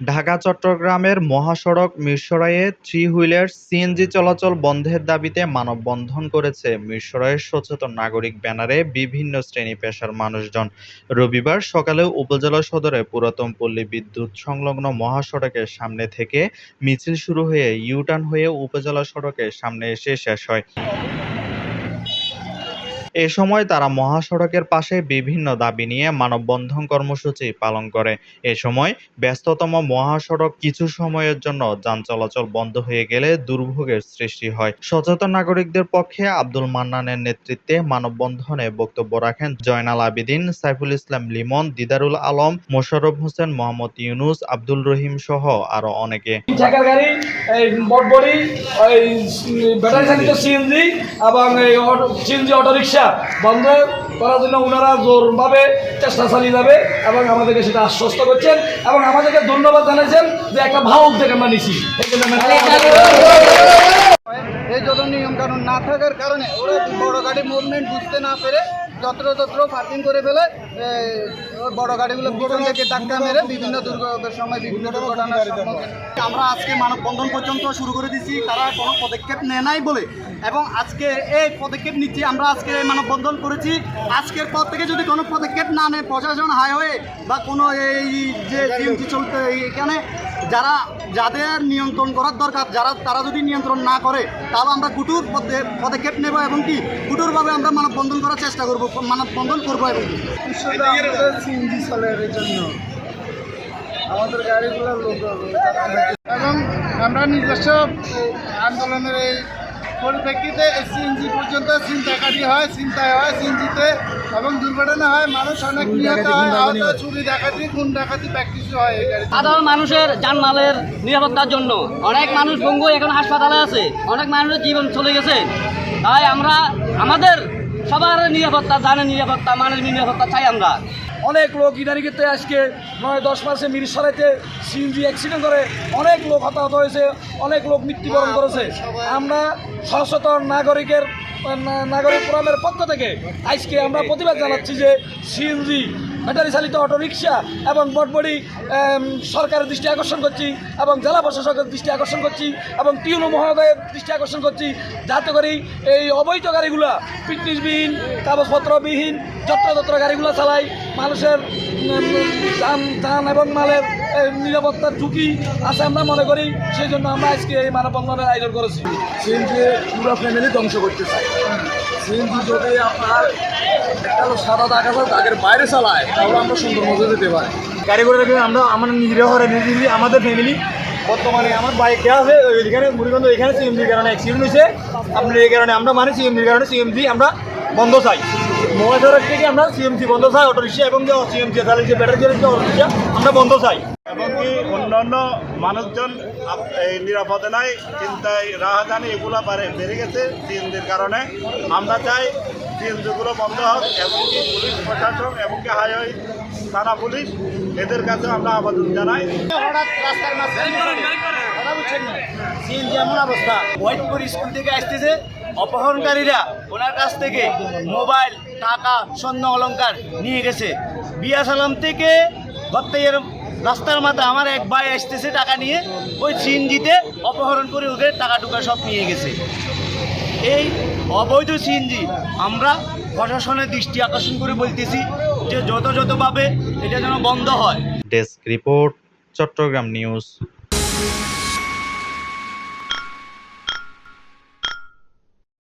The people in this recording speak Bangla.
ঢাকা, চট্টগ্রামের মহাসড়ক মিরসরাইয়ে থ্রি হুইলার সিএনজি চলাচল বন্ধের দাবিতে মানববন্ধন করেছে মিরসরাইয়ের সচেতন নাগরিক ব্যানারে বিভিন্ন শ্রেণি পেশার মানুষজন। রবিবার সকালে উপজেলা সদরে পুরাতন পল্লী বিদ্যুৎ সংলগ্ন মহাসড়কের সামনে থেকে মিছিল শুরু হয়ে ইউটার্ন হয়ে উপজেলা সড়কের সামনে এসে শেষ হয়। এ সময় তারা মহাসড়কের পাশে বিভিন্ন দাবি নিয়ে মানববন্ধন কর্মসূচি পালন করে। এ সময় ব্যস্ততম মহাসড়ক কিছু সময়ের জন্য যান চলাচল বন্ধ হয়ে গেলে দুর্ভোগের সৃষ্টি হয়। সচেতন নাগরিকদের পক্ষে আব্দুল মান্নানের নেতৃত্বে মানববন্ধনে বক্তব্য রাখেন জয়নাল আবেদিন, সাইফুল ইসলাম লিমন, দিদারুল আলম, মোশাররফ হোসেন, মোহাম্মদ ইউনুস, আব্দুল রহিম সহ আরও অনেকে। বটবড়ি ওই ব্যাটারি চালিত সিএনজি এবং এই সিএনজি অটোরিকশা। বন্ধ করার জন্য ওনারা জোরভাবে চেষ্টা চালিয়ে যাবে এবং আমাদেরকে সেটা আশ্বস্ত করছেন এবং আমাদেরকে ধন্যবাদ জানাইছেন যে একটা ভালো উদ্যোগ আমরা নিছি। এই যত নিয়ম কানুন না থাকার কারণে ওরা বড় গাড়ি মুভমেন্ট বুঝতে না পেরে যত্রতত্র পার্কিং করে ফেলে বড় গাড়িগুলো পিছন থেকে ধাক্কা মেরে বিভিন্ন দুর্ঘটনার সময় বিভিন্ন দুর্ঘটনার সম্মুখীন। আমরা আজকে মানববন্ধন পর্যন্ত শুরু করে দিচ্ছি তারা কোনো পদক্ষেপ নেয় নাই বলে। এবং আজকে এই পদক্ষেপ নিচ্ছি আমরা আজকে মানববন্ধন করেছি। আজকের পর থেকে যদি কোনো পদক্ষেপ না নেয় প্রশাসন হাইওয়ে বা কোনো এই যে চলতে এখানে যারা, যাদের নিয়ন্ত্রণ করার দরকার, যারা, তারা যদি নিয়ন্ত্রণ না করে, তাহলে আমরা কুটুর পদে- পদক্ষেপ নেব এবং কি? কুটুরভাবে আমরা মানববন্ধন করার চেষ্টা করব, মানববন্ধন করব এবং সিএনজি জন্য। আমাদের গাড়িগুলো লোক এবং আমরা নিজস্ব আন্দোলনের এই পরিপ্রেক্ষিতে সিএনজি পর্যন্ত চিন্তাকারী হয় চিন্তায় হয় সিএনজিতে এবং দুর্ঘটনা হয় মানুষ অনেক নিহত হয় আহত চুরি ডাকাতি খুন ডাকাতি প্র্যাকটিস হয় সাধারণ মানুষের জানমালের নিরাপত্তার জন্য অনেক মানুষ পঙ্গু এখন হাসপাতালে আছে অনেক মানুষের জীবন চলে গেছে। তাই আমরা আমাদের সবার নিরাপত্তা জানের নিরাপত্তা মানের নিরাপত্তা চাই আমরা। অনেক লোক ইদানিকেতে আজকে নয়, দশ মাসে মিরিশ সরাইতে সিএনজি অ্যাক্সিডেন্ট করে। অনেক লোক হতাহত হয়েছে, অনেক লোক মৃত্যুবরণ করেছে। আমরা সচেতন নাগরিকের নাগরিক ফোরামের পক্ষ থেকে আজকে আমরা প্রতিবাদ জানাচ্ছি যে সিএনজি ব্যাটারি চালিত অটোরিকশা এবং বটবডি সরকারের দৃষ্টি আকর্ষণ করছি এবং জেলা প্রশাসকের দৃষ্টি আকর্ষণ করছি এবং টিউনো মহোদয়ের দৃষ্টি আকর্ষণ করছি যাতে করে এই অবৈধ গাড়িগুলা ফিটনেসবিহীন, কাগজপত্রবিহীন, যত্রতত্র গাড়িগুলো চালাই মানুষের যান যান এবং মালের নিরাপত্তার ঝুঁকি আছে আমরা মনে করি। সেই জন্য আমরা আজকে এই মানববন্ধনের আয়োজন করেছি। সিএনজি পুরো ফ্যামিলি ধ্বংস করতে চাই সিএনজি যদি আপনার লোক সাদা দাগ আছে, দাগের বাইরে চালায়, তাহলে আমরা সুন্দর মজা যেতে পারি। গাড়ি করে রাখলে আমরা আমরা নিজেরা ঘরে নিজে আমাদের ফ্যামিলি বর্তমানে আমার বাইকে আছে ওইখানে মুড়িগঞ্জ এখানে সিএমজির কারণে অ্যাক্সিডেন্ট হয়েছে। আপনার এই কারণে আমরা মানে সিএমজির কারণে সিএমজি আমরা বন্ধ চাই। মহাসড়ক থেকে আমরা সিএমজি বন্ধ চাই অটো রিক্সা এবং যে সিএমজি চালিয়ে যে ব্যাটারি চালিত অটো রিক্সা আমরা বন্ধ চাই। এবং কি অন্যান্য মানুষজন এই নিরাপদে নাই চিন্তায় রাহাজানি এগুলো বাড়ে বেড়ে গেছে সিএনজির কারণে। আমরা চাই সিএনজিগুলো বন্ধ হোক এবং কি পুলিশ প্রশাসন এবং কি হাইওয়ে থানা পুলিশ এদের কাছে আমরা আবেদন জানাই। হঠাৎ রাস্তার সিএনজি এমন অবস্থা। হোয়াইটপুর স্কুল থেকে আসতেছে অপহরণকারীরা। ওনার কাছ থেকে মোবাইল টাকা স্বর্ণ অলংকার নিয়ে গেছে। বিয়া সালাম থেকে ভক্তের রাস্তার মাথায় আমার এক ভাই আসতেছে টাকা নিয়ে, ওই সিএনজিতে অপহরণ করে ওদের টাকা টুকা সব নিয়ে গেছে। এই অবৈধ সিএনজি, আমরা প্রশাসনের দৃষ্টি আকর্ষণ করে বলতেছি যে যত যতভাবে এটা যেন বন্ধ হয়। Desk report Chittagong news